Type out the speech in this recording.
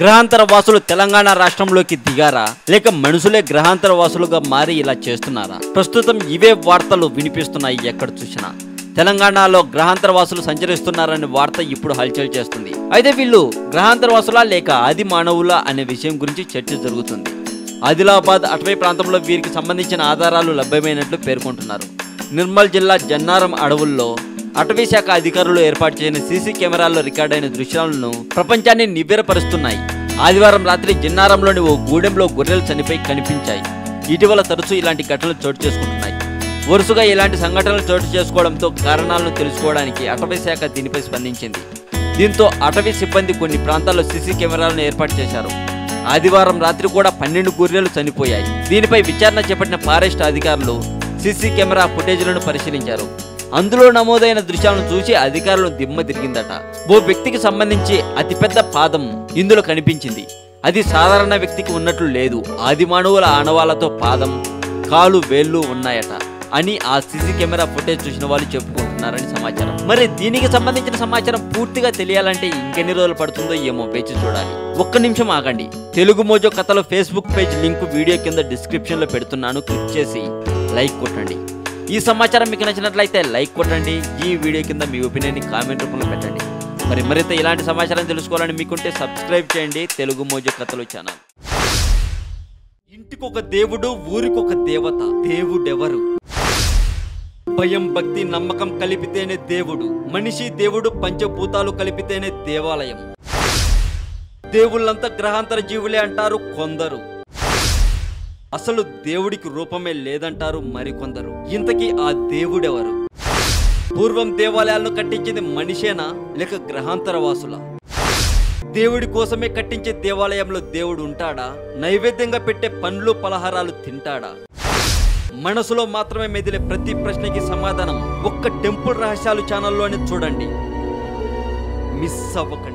గ్రహాంతర వాసులు తెలంగాణ రాష్ట్రంలోకి దిగారా? లేక మనుషులే గ్రహాంతర వాసులుగా మారి ఇలా చేస్తున్నారా? ప్రస్తుతం ఇవే వార్తలు వినిపిస్తున్నాయి ఎక్కడ చూసినా. తెలంగాణలో గ్రహాంతర వాసులు సంచరిస్తున్నారనే వార్త ఇప్పుడు హల్చల్ చేస్తుంది. అయితే వీళ్ళు గ్రహాంతర వాసులా లేక ఆది మానవులా అనే విషయం గురించి చర్చ జరుగుతుంది. ఆదిలాబాద్ అటవీ ప్రాంతంలో వీరికి సంబంధించిన ఆధారాలు లభ్యమైనట్లు పేర్కొంటున్నారు. నిర్మల్ జిల్లా జన్నారం అడవుల్లో అటవీ శాఖ అధికారులు ఏర్పాటు చేసిన సీసీ కెమెరాల్లో రికార్డైన దృశ్యాలను ప్రపంచాన్ని నివ్వెరపరుస్తున్నాయి. ఆదివారం రాత్రి జిన్నారంలోని ఓ గూడెంలో గొర్రెలు చనిపోయి కనిపించాయి. ఇటీవల తరచూ ఇలాంటి ఘటనలు చోటు చేసుకుంటున్నాయి. వరుసగా ఇలాంటి సంఘటనలు చోటు చేసుకోవడంతో కారణాలను తెలుసుకోవడానికి అటవీ శాఖ దీనిపై స్పందించింది. దీంతో అటవీ సిబ్బంది కొన్ని ప్రాంతాల్లో సీసీ కెమెరాలను ఏర్పాటు చేశారు. ఆదివారం రాత్రి కూడా పన్నెండు గొర్రెలు చనిపోయాయి. దీనిపై విచారణ చేపట్టిన ఫారెస్ట్ అధికారులు సీసీ కెమెరా ఫుటేజ్లను పరిశీలించారు. అందులో నమోదైన దృశ్యాలను చూసి అధికారులు దిమ్మ తిరిగిందట. ఓ వ్యక్తికి సంబంధించి అతిపెద్ద పాదం ఇందులో కనిపించింది. అది సాధారణ వ్యక్తికి ఉన్నట్లు లేదు. ఆది మానవుల ఆనవాళ్ళతో పాదం కాలు వేళ్ళు ఉన్నాయట అని ఆ సీసీ కెమెరా ఫుటేజ్ చూసిన వాళ్ళు చెప్పుకుంటున్నారని సమాచారం. మరి దీనికి సంబంధించిన సమాచారం పూర్తిగా తెలియాలంటే ఇంకెన్ని రోజులు పడుతుందో ఏమో వేచి చూడాలి. ఒక్క నిమిషం ఆగండి. తెలుగు మోజో కథలో ఫేస్బుక్ పేజ్ లింక్ వీడియో కింద డిస్క్రిప్షన్లో పెడుతున్నాను. క్లిక్ చేసి లైక్ కొట్టండి. ఈ సమాచారం మీకు నచ్చినట్లయితే లైక్ కొట్టండి. ఈ వీడియో కింద మీ ఒపీనియన్ కామెంట్ రూపంలో పెట్టండి. మరి మరింత ఇలాంటి సమాచారం తెలుసుకోవాలని మీకుంటే సబ్స్క్రైబ్ చేయండి. తెలుగు మోజు కథలు ఛానల్. ఇంటికొక దేవుడు ఊరికొక దేవత. దేవుడెవరు? భయం భక్తి నమ్మకం కలిపితేనే దేవుడు. మనిషి దేవుడు పంచభూతాలు కలిపితేనే దేవాలయం. దేవుళ్ళంతా గ్రహాంతర జీవులే అంటారు కొందరు. అసలు దేవుడికి రూపమే లేదంటారు మరికొందరు. ఇంతకీ ఆ దేవుడెవరు? పూర్వం దేవాలయాలను కట్టించింది మనిషేనా? లేక గ్రహాంతర వాసుల దేవుడి కోసమే కట్టించే దేవాలయంలో దేవుడు ఉంటాడా? నైవేద్యంగా పెట్టే పండ్లు పలహారాలు తింటాడా? మనసులో మాత్రమే మెదిలే ప్రతి ప్రశ్నకి సమాధానం ఒక్క టెంపుల్ రహస్యాలు ఛానల్లోనే చూడండి. మిస్ అవ్వకండి.